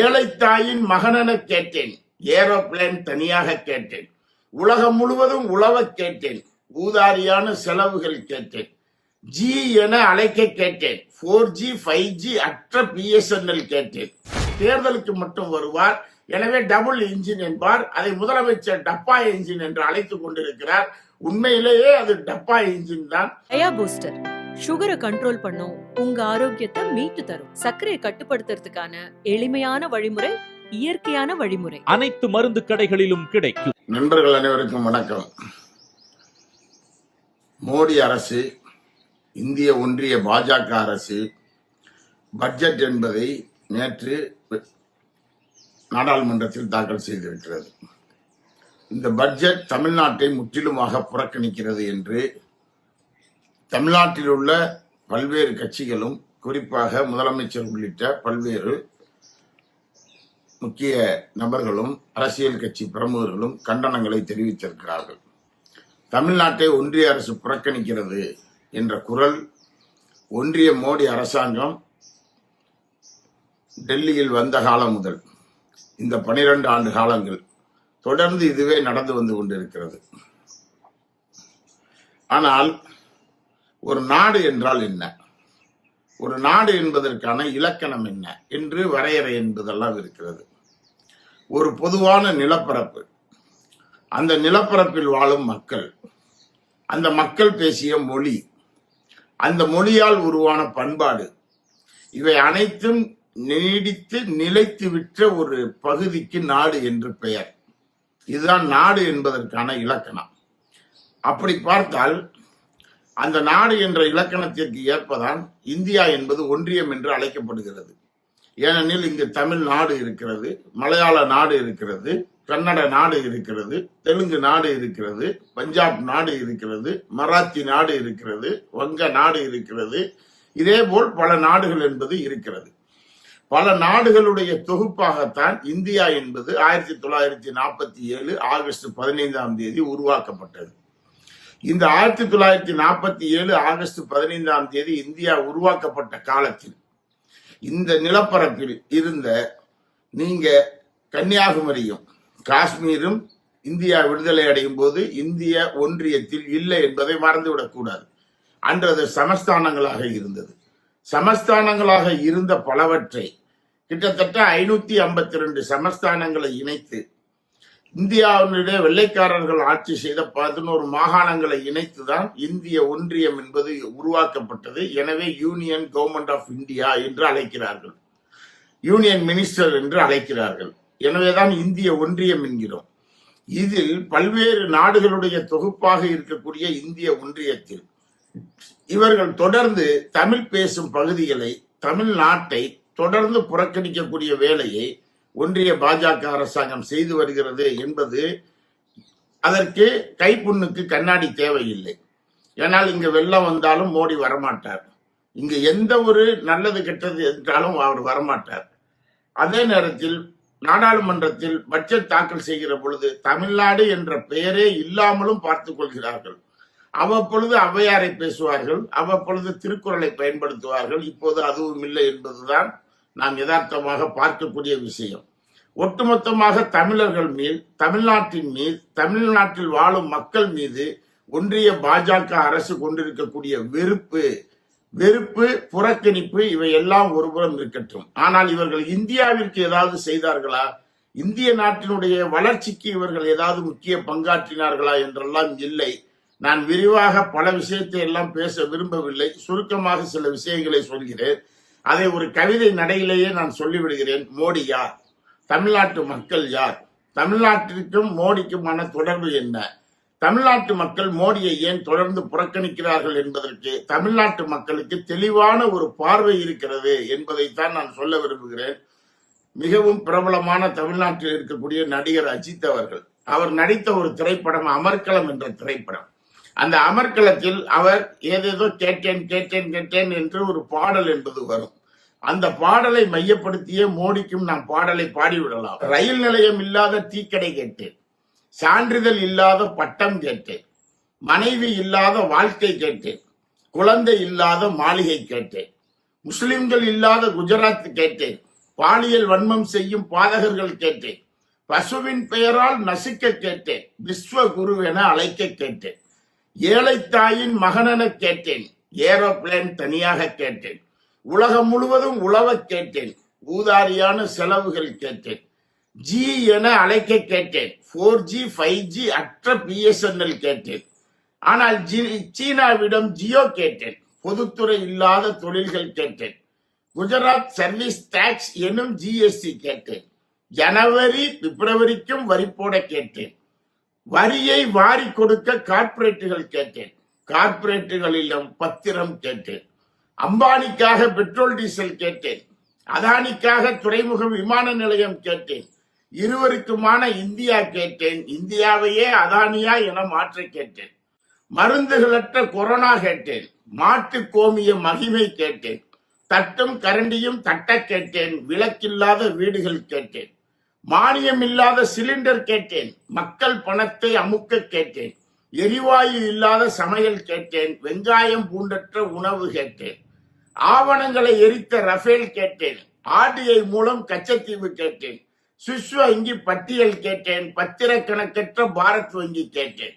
ஏழை தாயின் மகனென கேட்டேன். ஏரோப்ளேன் தனியாக கேட்டேன். உலகம் முழுவதும் உழவ கேட்டேன். ஊதாரியான செலவுகள் கேட்டேன். ஜி என அழைக்க கேட்டேன். ஃபோர் ஜி ஃபைவ் ஜி அற்ற பிஎஸ்என்எல் கேட்டேன். தேர்தலுக்கு மட்டும் வருவார். எனவே டபுள் இன்ஜின் என்பார். அதை முதலமைச்சர் டப்பா இன்ஜின் என்று அழைத்துக் கொண்டிருக்கிறார். உண்மையிலேயே அது டப்பா இன்ஜின் தான். பூஸ்டர். சுகரை கண்ட்ரோல் பண்ணும் உங்க ஆரோக்கியத்தை மீட்டு தரும். சர்க்கரையை கட்டுப்படுத்துறதுக்கான எளிமையான வழிமுறை இயற்கையான வழிமுறை. அனைத்து மருந்து கடைகளிலும் கிடைக்கும். நண்பர்கள் அனைவருக்கும் வணக்கம். மோடி அரசு இந்திய ஒன்றிய பாஜக அரசு பட்ஜெட் என்பதை நேற்று நாடாளுமன்றத்தில் தாக்கல் செய்திருக்கிறது இந்த பட்ஜெட் தமிழ்நாட்டை முற்றிலுமாக புறக்கணிக்கிறது என்று தமிழ்நாட்டில் உள்ள பல்வேறு கட்சிகளும் குறிப்பாக முதலமைச்சர் உள்ளிட்ட பல்வேறு முக்கிய நபர்களும் அரசியல் கட்சி பிரமுகர்களும் கண்டனங்களை தெரிவித்திருக்கிறார்கள். தமிழ்நாட்டை ஒன்றிய அரசு புறக்கணிக்கிறது என்ற குரல் ஒன்றிய மோடி அரசாங்கம் டெல்லியில் வந்த காலம் முதல் இந்த பனிரெண்டு ஆண்டு காலங்கள் தொடர்ந்து இதுவே நடந்து வந்து கொண்டிருக்கிறது. ஆனால் ஒரு நாடு என்றால் என்ன? ஒரு நாடு என்பதற்கான இலக்கணம் என்ன? என்று வரையறை என்பதெல்லாம் இருக்கிறது. ஒரு பொதுவான நிலப்பரப்பு. அந்த நிலப்பரப்பில் வாழும் மக்கள். அந்த மக்கள் பேசிய மொழி. அந்த மொழியால் உருவான பண்பாடு. இவை அனைத்தும் நீடித்து நிலைத்து விற்ற ஒரு பகுதிக்கு நாடு என்று பெயர். இதுதான் நாடு என்பதற்கான இலக்கணம். அப்படி பார்த்தால் அந்த நாடு என்ற இலக்கணத்திற்கு ஏற்பதான் இந்தியா என்பது ஒன்றியம் என்று அழைக்கப்படுகிறது. ஏனெனில் இங்கு தமிழ் நாடு இருக்கிறது மலையாள நாடு இருக்கிறது கன்னட நாடு இருக்கிறது தெலுங்கு நாடு இருக்கிறது பஞ்சாப் நாடு இருக்கிறது மராத்தி நாடு இருக்கிறது வங்க நாடு இருக்கிறது. இதேபோல் பல நாடுகள் என்பது இருக்கிறது. பல நாடுகளுடைய தொகுப்பாகத்தான் இந்தியா என்பது ஆயிரத்தி தொள்ளாயிரத்தி நாற்பத்தி ஏழு ஆகஸ்ட் பதினைந்தாம் தேதி உருவாக்கப்பட்டது. இந்த ஆயிரத்தி தொள்ளாயிரத்தி நாற்பத்தி ஏழு ஆகஸ்ட் பதினைந்தாம் தேதி இந்தியா உருவாக்கப்பட்ட காலத்தில் இந்த நிலப்பரப்பில் இருந்த நீங்க கன்னியாகுமரியும் காஷ்மீரும் இந்தியா விடுதலை அடையும் போது இந்திய ஒன்றியத்தில் இல்லை என்பதை மறந்துவிடக்கூடாது அன்று அது சமஸ்தானங்களாக இருந்தது. சமஸ்தானங்களாக இருந்த பலவற்றை கிட்டத்தட்ட ஐநூத்தி ஐம்பத்தி ரெண்டு சமஸ்தானங்களை இணைத்து இந்தியாவினுடைய வெள்ளைக்காரர்கள் ஆட்சி செய்த பதினோரு மாகாணங்களை இணைத்துதான் இந்திய ஒன்றியம் என்பது உருவாக்கப்பட்டது. எனவே யூனியன் கவர்மெண்ட் ஆஃப் இந்தியா என்று அழைக்கிறார்கள். யூனியன் மினிஸ்டர் என்று அழைக்கிறார்கள். எனவேதான் இந்திய ஒன்றியம் என்கிறோம். இதில் பல்வேறு நாடுகளுடைய தொகுப்பாக இருக்கக்கூடிய இந்திய ஒன்றியத்தில் இவர்கள் தொடர்ந்து தமிழ் பேசும் பகுதிகளை தமிழ்நாட்டை தொடர்ந்து புறக்கணிக்கக்கூடிய வேலையை ஒன்றிய பாஜக அரசாங்கம் செய்து வருகிறது என்பது அதற்கு கைப்புண்ணுக்கு கண்ணாடி தேவையில்லை. ஏனால் இங்க வெள்ளம் வந்தாலும் மோடி வரமாட்டார். இங்க எந்த ஒரு நல்லது கெட்டது என்றாலும் அவர் வரமாட்டார். அதே நேரத்தில் நாடாளுமன்றத்தில் பட்ஜெட் தாக்கல் செய்கிற பொழுது தமிழ்நாடு என்ற பெயரே இல்லாமலும் பார்த்துக் கொள்கிறார்கள். அவ்வப்பொழுது ஔவையாரை பேசுவார்கள் அவ்வப்பொழுது திருக்குறளை பயன்படுத்துவார்கள் இப்போது அதுவும் இல்லை என்பதுதான் நாம் யதார்த்தமாக பார்க்கக்கூடிய விஷயம். ஒட்டுமொத்தமாக தமிழர்கள் மீது தமிழ்நாட்டின் மீது தமிழ்நாட்டில் வாழும் மக்கள் மீது ஒன்றிய பாஜக அரசு கொண்டிருக்கக்கூடிய வெறுப்பு வெறுப்பு புறக்கணிப்பு இவை எல்லாம் ஒருபுறம் இருக்கட்டும். ஆனால் இவர்கள் இந்தியாவிற்கு ஏதாவது செய்தார்களா? இந்திய நாட்டினுடைய வளர்ச்சிக்கு இவர்கள் ஏதாவது முக்கிய பங்காற்றினார்களா என்றெல்லாம் இல்லை. நான் விரிவாக பல விஷயத்தை எல்லாம் பேச விரும்பவில்லை. சுருக்கமாக சில விஷயங்களை சொல்கிறேன். அதை ஒரு கவிதை நடையிலேயே நான் சொல்லிவிடுகிறேன். மோடி யார்? தமிழ்நாட்டு மக்கள் யார்? தமிழ்நாட்டிற்கும் மோடிக்குமான தொடர்பு என்ன? தமிழ்நாட்டு மக்கள் மோடியை ஏன் தொடர்ந்து புறக்கணிக்கிறார்கள் என்பதற்கு தமிழ்நாட்டு மக்களுக்கு தெளிவான ஒரு பார்வை இருக்கிறது என்பதைத்தான் நான் சொல்ல விரும்புகிறேன். மிகவும் பிரபலமான தமிழ்நாட்டில் இருக்கக்கூடிய நடிகர் அஜித் அவர்கள். அவர் நடித்த ஒரு திரைப்படம் அமர்க்களம் என்ற திரைப்படம். அந்த அமர்க்களத்தில் அவர் ஏதேதோ கேட்டேன் கேட்டேன் கேட்டேன் என்று ஒரு பாடல் என்பது வரும். அந்த பாடலை மையப்படுத்தியே மோடிக்கும் நாம் பாடலை பாடிவிடலாம். ரயில் நிலையம் இல்லாத டீக்கடை கேட்டேன். சான்றிதழ் இல்லாத பட்டம் கேட்டேன். மனைவி இல்லாத வாழ்க்கை கேட்டேன். குழந்தை இல்லாத மாளிகை கேட்டேன். முஸ்லிம்கள் இல்லாத குஜராத் கேட்டேன். பாலியல் வன்மம் செய்யும் பாதகர்கள் கேட்டேன். பசுவின் பெயரால் நசுக்க கேட்டேன். விஸ்வ குரு என அழைக்க கேட்டேன். ஏழை தாயின் மகனென கேட்டேன். ஏரோப்ளேன் தனியாக கேட்டேன். உலகம் முழுவதும் உழவ கேட்டேன். ஊதாரியான செலவுகள் கேட்டேன். ஜி என அழைக்க கேட்டேன். ஃபோர் ஜி ஃபைவ் ஜி அற்ற பிஎஸ்என்எல் கேட்டேன். ஆனால் ஜி- சீனாவிடம் ஜியோ கேட்டேன். பொதுத்துறை இல்லாத தொழில்கள் கேட்டேன். குஜராத் சர்வீஸ் டாக்ஸ் எனும் ஜிஎஸ்டி கேட்டேன். ஜனவரி பிப்ரவரிக்கும் வரி போட கேட்டேன். வரியை வாரி கொடுக்க கார்ப்பரேட்டுகள் கேட்டேன். கார்பரேட்டுகளிடம் பத்திரம் கேட்டேன். அம்பானிக்காக பெட்ரோல் டீசல் கேட்டேன். அதானிக்காக துறைமுகம் விமான நிலையம் கேட்டேன். இருவருக்குமான இந்தியா கேட்டேன். இந்தியாவையே அதானியா என மாற்ற கேட்டேன். மருந்துகளற்ற கொரோனா கேட்டேன். மாட்டு கோமிய மகிமை கேட்டேன். தட்டும் கரண்டியும் தட்ட கேட்டேன். விளக்கில்லாத வீடுகள் கேட்டேன். மானியம் இல்லாத சிலிண்டர் கேட்டேன் மக்கள் பணத்தை அமுக்க கேட்டேன் எரிவாயு இல்லாத சமையல் கேட்டேன் வெங்காயம் பூண்டற்ற உணவு கேட்டேன் ஆவணங்களை எரித்த ரஃபேல் கேட்டேன் ஆர்டிஐ மூலம் கச்சத்தீவு கேட்டேன் சுவிஸ் வங்கி பட்டியல் கேட்டேன் பத்திர கணக்கற்ற பாரத் வங்கி கேட்டேன்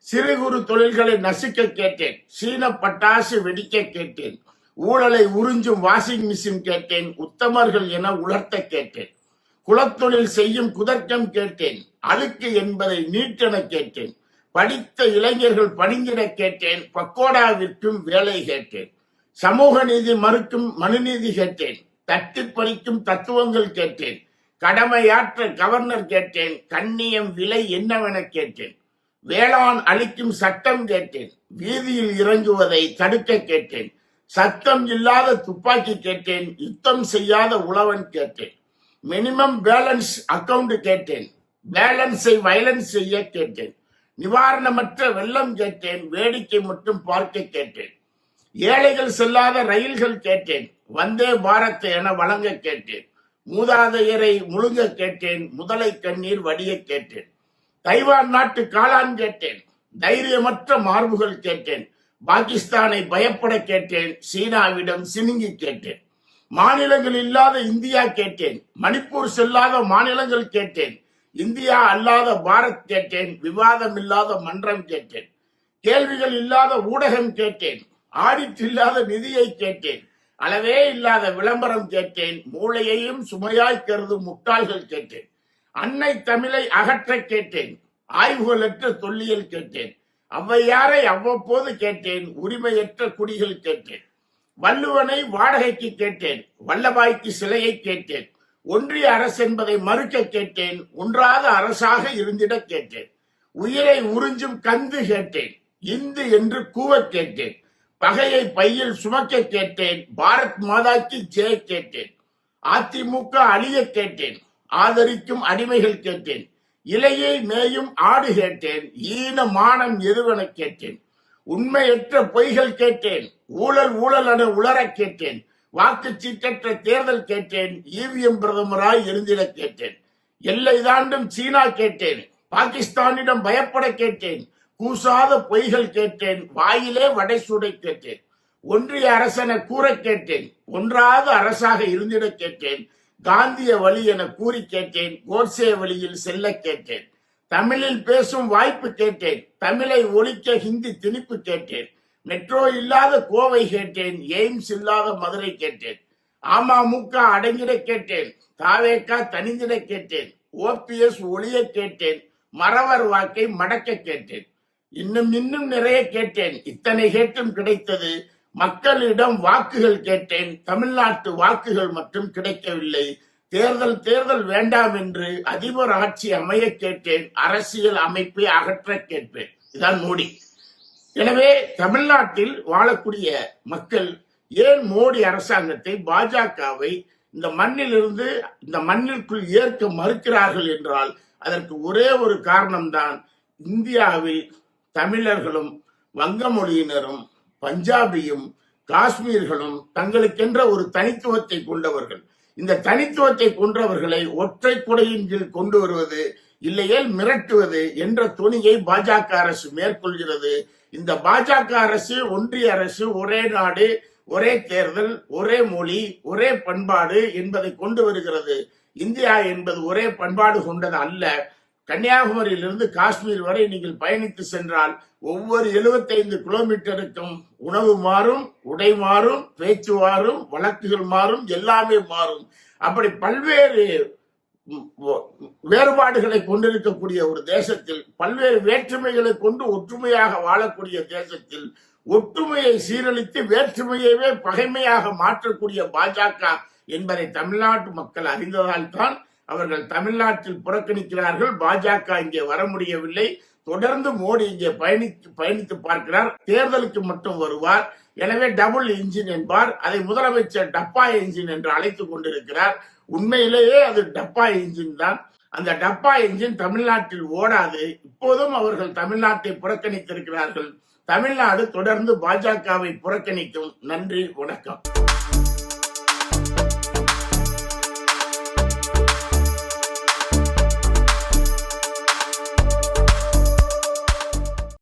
சிறு குறு தொழில்களை நசுக்க கேட்டேன் சீன பட்டாசு வெடிக்க கேட்டேன் ஊழலை உறிஞ்சும் வாஷிங் மிஷின் கேட்டேன் உத்தமர்கள் என உலர்த்த கேட்டேன். குலத்தொழில் செய்யும் குதர்க்கம் கேட்டேன் அழுக்கு என்பதை நீட்டென கேட்டேன் படித்த இளைஞர்கள் பணிந்திட கேட்டேன் பக்கோடாவிற்கும் வேலை கேட்டேன் சமூக நீதி மறுக்கும் மனுநீதி கேட்டேன் தட்டி பறிக்கும் தத்துவங்கள் கேட்டேன் கடமையாற்ற கவர்னர் கேட்டேன் கண்ணியம் விலை என்னவென கேட்டேன் வேளாண் அளிக்கும் சட்டம் கேட்டேன் வீதியில் இறங்குவதை தடுக்க கேட்டேன் சத்தம் இல்லாத துப்பாக்கி கேட்டேன் யுத்தம் செய்யாத உழவன் கேட்டேன். மினிமம் பேலன்ஸ் அக்கவுண்ட் கேட்டேன். பேலன்ஸை வயலன்ஸ் செய்ய கேட்டேன். நிவாரணமற்ற வெள்ளம் கேட்டேன். வேடிக்கை மட்டும் பார்க்க கேட்டேன். ஏழைகள் செல்லாத ரயில்கள் கேட்டேன். வந்தே பாரத் என வழங்க கேட்டேன். மூதாதையரை முழுங்க கேட்டேன். முதலை கண்ணீர் வடிய கேட்டேன். தைவான் நாட்டு காளான் கேட்டேன். தைரியமற்ற மார்புகள் கேட்டேன். பாகிஸ்தானை பயப்பட கேட்டேன். சீனாவிடம் சினுங்கி கேட்டேன். மாநிலங்கள் இல்லாத இந்தியா கேட்டேன். மணிப்பூர் செல்லாத மாநிலங்கள் கேட்டேன். இந்தியா அல்லாத பாரத் கேட்டேன். விவாதம் இல்லாத மன்றம் கேட்டேன். கேள்விகள் இல்லாத ஊடகம் கேட்டேன். ஆடிட் இல்லாத நிதியை கேட்டேன். அளவே இல்லாத விளம்பரம் கேட்டேன். மூளையையும் சுமையாய் கருதும் முட்டாள்கள் கேட்டேன். அன்னை தமிழை அகற்ற கேட்டேன். ஆய்வுகளற்ற தொல்லியல் கேட்டேன். ஔவையாரை அவ்வப்போது கேட்டேன். உரிமையற்ற குடிகள் கேட்டேன். வள்ளுவனை வாடகைக்கு கேட்டேன் வல்லபாய்க்கு சிலையை கேட்டேன் ஒன்றிய அரசு என்பதை மறுக்க கேட்டேன் ஒன்றாத அரசாக இருந்திட கேட்டேன் உயிரை உறிஞ்சும் கந்து கேட்டேன் இந்து என்று கூவ கேட்டேன் பகையை பையில் சுமக்க கேட்டேன் பாரத் மாதாக்கு ஜெய கேட்டேன் அதிமுக அழிய கேட்டேன் ஆதரிக்கும் அடிமைகள் கேட்டேன் இலையை மேயும் ஆடு கேட்டேன் ஈன மானம் எதுவென கேட்டேன் உண்மையற்ற பொய்கள் கேட்டேன் ஊழல் ஊழல் என உளரக் கேட்டேன். வாக்கு சீட்டற்ற தேர்தல் கேட்டேன். ஈவிஎம் பிரதமராய் இருந்திட கேட்டேன். எல்லை தாண்டும் சீனா கேட்டேன். பாகிஸ்தானிடம் பயப்பட கேட்டேன். கூசாத பொய்கள் கேட்டேன். வாயிலே வடை சூடை கேட்டேன். ஒன்றிய அரசென கூற கேட்டேன். ஒன்றாத அரசாக இருந்திட கேட்டேன். காந்திய வழி என கூறி கேட்டேன். கோட்சே வழியில் செல்ல கேட்டேன். தமிழில் பேசும் வாய்ப்பு கேட்டேன். தமிழை ஒழிக்க ஹிந்தி திணிப்பு கேட்டேன். மெட்ரோ இல்லாத கோவை கேட்டேன் எய்ம்ஸ் இல்லாத மதுரை கேட்டேன் அமமுக அடங்கிட கேட்டேன் தாவேக்கா தனிந்திட கேட்டேன் ஓபிஎஸ் ஒளிய கேட்டேன் மறவர் வாக்கை மடக்க கேட்டேன் இன்னும் இன்னும் நிறைய கேட்டேன் இத்தனை கேட்டும் கிடைத்தது மக்களிடம் வாக்குகள் கேட்டேன் தமிழ்நாட்டு வாக்குகள் மட்டும் கிடைக்கவில்லை தேர்தல் தேர்தல் வேண்டாம் என்று அதிபர் ஆட்சி அமைய கேட்டேன் அரசியல் அமைப்பை அகற்ற கேட்பேன். இதான் மோடி. எனவே தமிழ்நாட்டில் வாழக்கூடிய மக்கள் ஏன் மோடி அரசாங்கத்தை பாஜகவை இந்த மண்ணிலிருந்து இந்த மண்ணிற்குள் ஏற்க மறுக்கிறார்கள் என்றால் அதற்கு ஒரே ஒரு காரணம்தான் இந்தியாவில் தமிழர்களும் வங்க மொழியினரும் பஞ்சாபியும் காஷ்மீர்களும் தங்களுக்கென்ற ஒரு தனித்துவத்தை கொண்டவர்கள். இந்த தனித்துவத்தை கொன்றவர்களை ஒற்றை குடையின் கீழ் கொண்டு வருவது இல்லையேல் மிரட்டுவது என்ற துணியை பாஜக அரசு மேற்கொள்கிறது. இந்த பாஜக அரசு ஒன்றிய அரசு ஒரே நாடு ஒரே தேர்தல் ஒரே மொழி ஒரே பண்பாடு என்பதை கொண்டு வருகிறது. இந்தியா என்பது ஒரே பண்பாடு கொண்டது அல்ல. கன்னியாகுமரியிலிருந்து காஷ்மீர் வரை நீங்கள் பயணித்து சென்றால் ஒவ்வொரு 75 கிலோமீட்டருக்கும் உணவு மாறும் உடை மாறும் பேச்சு மாறும் வழக்குகள் மாறும் எல்லாமே மாறும். அப்படி பல்வேறு வேறுபாடுகளை கொண்டிருக்கக்கூடிய ஒரு தேசத்தில் பல்வேறு வேற்றுமைகளை கொண்டு ஒற்றுமையாக வாழக்கூடிய தேசத்தில் ஒற்றுமையை சீரழித்து வேற்றுமையவே பகைமையாக மாற்றக்கூடிய பாஜக என்பதை தமிழ்நாட்டு மக்கள் அறிந்ததால் தான் அவர்கள் தமிழ்நாட்டில் புறக்கணிக்கிறார்கள். பாஜக இங்கே வர முடியவில்லை. தொடர்ந்து மோடி இங்கே பயணித்து பயணித்து பார்க்கிறார். தேர்தலுக்கு மட்டும் வருவார். எனவே டபுள் இன்ஜின் என்பார். அதை முதலமைச்சர் டப்பா இன்ஜின் என்று அழைத்துக் கொண்டிருக்கிறார். உண்மையிலேயே அது டப்பா இன்ஜின் தான். அந்த டப்பா இன்ஜின் தமிழ்நாட்டில் ஓடாது. இப்போதும் அவர்கள் தமிழ்நாட்டை புறக்கணித்திருக்கிறார்கள். தமிழ்நாடு தொடர்ந்து பாஜகவை புறக்கணிக்கும். நன்றி வணக்கம்.